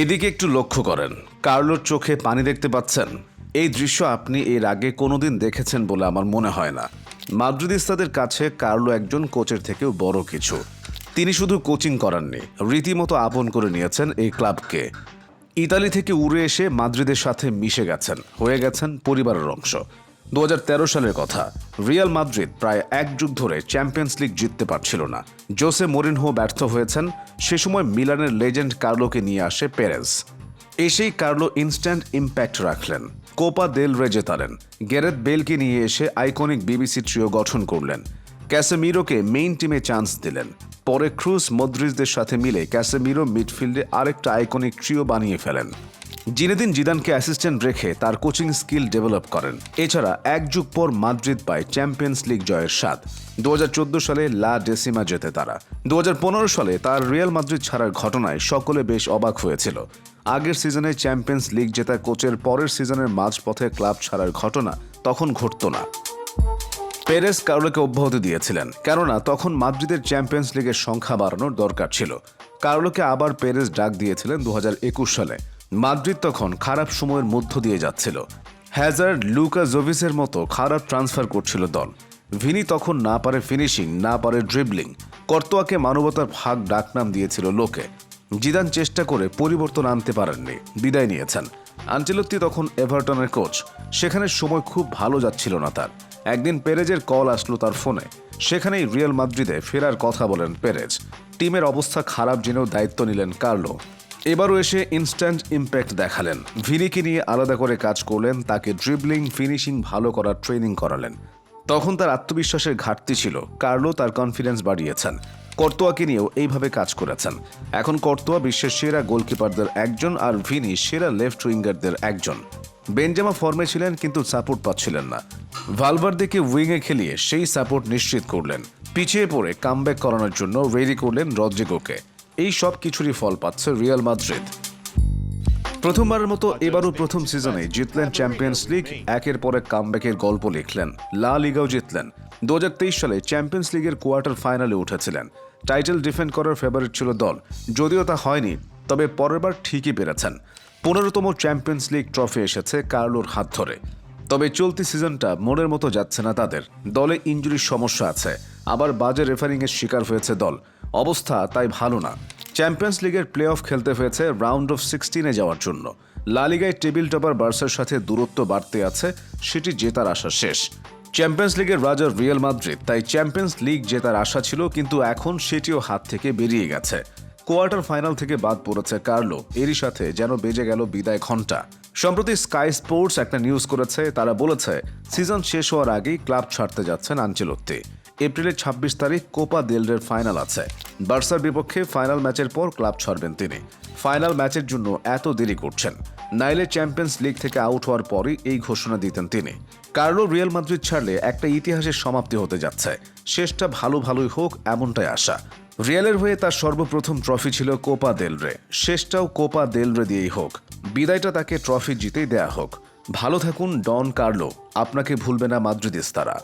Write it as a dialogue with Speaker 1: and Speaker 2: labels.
Speaker 1: এদিকে একটু লক্ষ্য করেন। কার্লোর চোখে পানি দেখতে পাচ্ছেন। এই দৃশ্য আপনি এর আগে কোনোদিন দেখেছেন বলে আমার মনে হয় না। মাদ্রিদিস্তাদের কাছে কার্লো একজন কোচের থেকেও বড় কিছু। তিনি শুধু কোচিং করাননি, রীতিমতো আপন করে নিয়েছেন এই ক্লাবকে। ইতালি থেকে উড়ে এসে মাদ্রিদের সাথে মিশে গেছেন, হয়ে গেছেন পরিবারের অংশ। দু হাজার তেরো সালের কথা। রিয়াল মাদ্রিদ প্রায় এক যুগ ধরে চ্যাম্পিয়ন্স লিগ জিততে পারছিল না। জোসে মরিনহো ব্যর্থ হয়েছেন। সে সময় মিলানের লেজেন্ড কার্লোকে নিয়ে আসে পেরেজ। এসেই কার্লো ইনস্ট্যান্ট ইম্প্যাক্ট রাখলেন। কোপা দেল রে জেতালেন গ্যারেথ বেলকে নিয়ে এসে আইকনিক বিবিসি ট্রিও গঠন করলেন। ক্যাসেমিরোকে মেইন টিমে চান্স দিলেন। পরে ক্রুজ মদ্রিজদের সাথে মিলে ক্যাসেমিরো মিডফিল্ডে আরেকটা আইকনিক ট্রিও বানিয়ে ফেলেন। জিনেদিন জিদানকে অ্যাসিস্ট্যান্ট রেখে তার কোচিং স্কিল ডেভেলপ করেন। এছাড়া এক যুগ পর মাদ্রিদ পায় চ্যাম্পিয়ন্স লিগ জয়ের স্বাদ। দু হাজার চোদ্দ সালে লা ডেসিমা জেতে তারা। দু হাজার পনেরো সালে তার রিয়াল মাদ্রিদ ছাড়ার ঘটনায় সকলে বেশ অবাক হয়েছিল। আগের সিজনে চ্যাম্পিয়ন্স লিগ জেতা কোচের পরের সিজনের মাঝপথে ক্লাব ছাড়ার ঘটনা তখন ঘটত না। পেরেস কার্লোকে অব্যাহতি দিয়েছিলেন, কেননা তখন মাদ্রিদের চ্যাম্পিয়ন্স লিগের সংখ্যা বাড়ানোর দরকার ছিল। কার্লোকে আবার পেরেস ডাক দিয়েছিলেন দু হাজার একুশ সালে। মাদ্রিদ তখন খারাপ সময়ের মধ্য দিয়ে যাচ্ছিল। হ্যাজার্ড লুকা জোভিসের মতো খারাপ ট্রান্সফার করছিল দল। ভিনি তখন না পারে ফিনিশিং, না পারে ড্রিবলিং। কর্তোয়াকে মানবতার ভাগ ডাকনাম দিয়েছিল লোকে। জিদান চেষ্টা করে পরিবর্তন আনতে পারেননি, বিদায় নিয়েছেন। আঞ্চেলত্তি তখন এভারটনের কোচ। সেখানে সময় খুব ভালো যাচ্ছিল না তার। একদিন পেরেজের কল আসলো তার ফোনে। সেখানেই রিয়াল মাদ্রিদে ফেরার কথা বলেন পেরেজ। টিমের অবস্থা খারাপ জেনেও দায়িত্ব নিলেন কার্লো। এবারও এসে ইনস্ট্যান্ট ইম্প্যাক্ট দেখালেন। ভিনিকে নিয়ে আলাদা করে কাজ করলেন, তাকে ড্রিবলিং ফিনিশিং ভালো করার ট্রেনিং করালেন। তখন তার আত্মবিশ্বাসের ঘাটতি ছিল। কার্লো তার কনফিডেন্স বাড়িয়েছেন। কর্তোয়াকে নিয়েও এইভাবে কাজ করেছেন। এখন কর্তোয়া বিশ্বের সেরা গোলকিপারদের একজন আর ভিনি সেরা লেফট উইঙ্গারদের একজন বেঞ্জামা ফর্মে ছিলেন, কিন্তু সাপোর্ট পাচ্ছিলেন না। ভালভার্দেকে উইংয়ে খেলিয়ে সেই সাপোর্ট নিশ্চিত করলেন। পিছিয়ে পড়ে কামব্যাক করানোর জন্য রেডি করলেন রদ্রিগোকে। এই সব কিছুরই ফল পাচ্ছে রিয়াল মাদ্রিদ। প্রথমবারের মতো এবারও প্রথম সিজনে জিতলেন চ্যাম্পিয়ন্স লিগ, একের পর কামব্যাকের গল্প লিখলেন। লা লিগাও জিতলেন। দু হাজার তেইশ সালে চ্যাম্পিয়ন্স লিগের কোয়ার্টার ফাইনালে উঠেছিলেন। টাইটেল ডিফেন্ড করার ফেভারিট ছিল দল। যদিও তা হয়নি, তবে পরের বার ঠিকই পেরেছেন। পনেরোতম চ্যাম্পিয়ন্স লিগ ট্রফি এসেছে কার্লোর হাত ধরে। তবে চলতি সিজনটা মনের মতো যাচ্ছে না তাদের। দলে ইঞ্জুরির সমস্যা আছে। আবার বাজে রেফারিংয়ের শিকার হয়েছে দল। অবস্থা তাই ভালো না। চ্যাম্পিয়ন্স লিগের প্লে অফ খেলতে হয়েছে রাউন্ড অফ সিক্সটিনে যাওয়ার জন্য। লালিগায় টেবিল টপার বার্সার সাথে দূরত্ব বাড়তে আছে, সেটি জেতার আশা শেষ। চ্যাম্পিয়ন্স লিগের রাজার রিয়াল মাদ্রিদ তাই চ্যাম্পিয়ন্স লিগ জেতার আশা ছিল, কিন্তু এখন সেটিও হাত থেকে বেরিয়ে গেছে। কোয়ার্টার ফাইনাল থেকে বাদ পড়েছে কার্লো, এরই সাথে যেন বেজে গেল বিদায় ঘণ্টা সম্প্রতি স্কাই স্পোর্টস একটা নিউজ করেছে, তারা বলেছে, সিজন শেষ হওয়ার আগেই ক্লাব ছাড়তে যাচ্ছেন আঞ্চলত্তি। এপ্রিলের ছাব্বিশ তারিখ কোপা দেলরের ফাইনাল আছে। বার্সার বিপক্ষে ফাইনাল ম্যাচের পর ক্লাব ছাড়বেন তিনি। ফাইনাল ম্যাচের জন্য এত দেরি করছেন। নাইলে চ্যাম্পিয়ন্স লিগ থেকে আউট হওয়ার পরই এই ঘোষণা দিতেন তিনি। কার্লো রিয়াল মাদ্রিদ ছাড়লে একটা ইতিহাসের সমাপ্তি হতে যাচ্ছে। শেষটা ভালো ভালোই হোক, এমনটাই আশা। রিয়ালের হয়ে তার সর্বপ্রথম ট্রফি ছিল কোপা দেলরে শেষটাও কোপা দেলরে দিয়েই হোক। বিদায়টা তাকে ট্রফি জিতেই দেয়া হোক। ভালো থাকুন ডন কার্লো। আপনাকে ভুলবে না মাদ্রিদিস্তারা